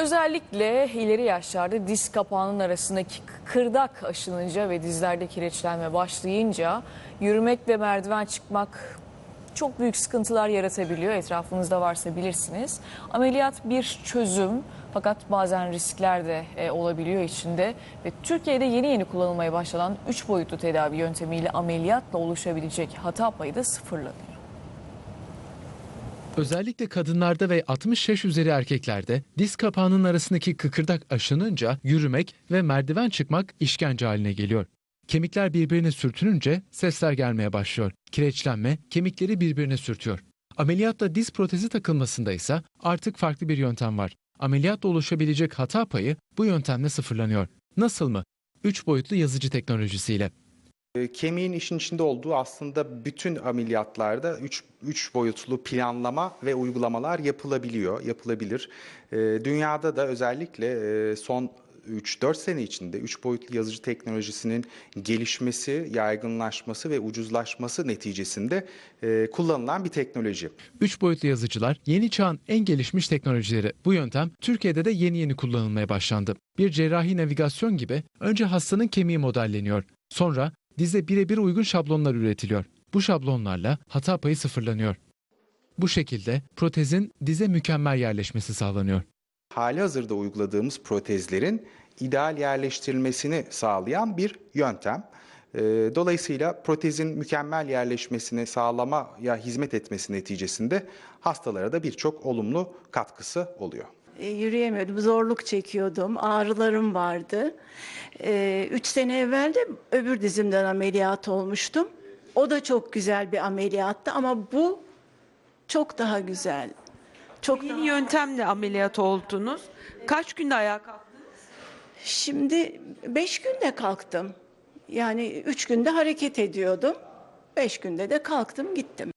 Özellikle ileri yaşlarda diz kapağının arasındaki kıkırdak aşınınca ve dizlerde kireçlenme başlayınca yürümek ve merdiven çıkmak çok büyük sıkıntılar yaratabiliyor. Etrafınızda varsa bilirsiniz. Ameliyat bir çözüm fakat bazen riskler de e, olabiliyor içinde. Ve Türkiye'de yeni yeni kullanılmaya başlanan 3 boyutlu tedavi yöntemiyle ameliyatla oluşabilecek hata payı da sıfırlanıyor. Özellikle kadınlarda ve 60 yaş üzeri erkeklerde diz kapağının arasındaki kıkırdak aşınınca yürümek ve merdiven çıkmak işkence haline geliyor. Kemikler birbirine sürtününce sesler gelmeye başlıyor. Kireçlenme kemikleri birbirine sürtüyor. Ameliyatla diz protezi takılmasında ise artık farklı bir yöntem var. Ameliyatla oluşabilecek hata payı bu yöntemle sıfırlanıyor. Nasıl mı? 3 boyutlu yazıcı teknolojisiyle. E, Kemiğin işin içinde olduğu aslında bütün ameliyatlarda 3 boyutlu planlama ve uygulamalar yapılabiliyor, yapılabilir. E, Dünyada da özellikle e, son 3-4 sene içinde 3 boyutlu yazıcı teknolojisinin gelişmesi, yaygınlaşması ve ucuzlaşması neticesinde e, kullanılan bir teknoloji. 3 boyutlu yazıcılar yeni çağın en gelişmiş teknolojileri. Bu yöntem Türkiye'de de yeni yeni kullanılmaya başlandı. Bir cerrahi navigasyon gibi önce hastanın kemiği modelleniyor. Sonra dize birebir uygun şablonlar üretiliyor. Bu şablonlarla hata payı sıfırlanıyor. Bu şekilde protezin dize mükemmel yerleşmesi sağlanıyor. hali hazırda uyguladığımız protezlerin ideal yerleştirilmesini sağlayan bir yöntem. Ee, Dolayısıyla protezin mükemmel yerleşmesini sağlamaya hizmet etmesi neticesinde hastalara da birçok olumlu katkısı oluyor. E, yürüyemiyordum, zorluk çekiyordum, ağrılarım vardı. E, üç sene evvel de öbür dizimden ameliyat olmuştum. O da çok güzel bir ameliyattı ama bu çok daha güzel. Çok daha... Yeni yöntemle ameliyat oldunuz. Kaç günde ayağa kalktınız? Şimdi beş günde kalktım. Yani üç günde hareket ediyordum. Beş günde de kalktım gittim.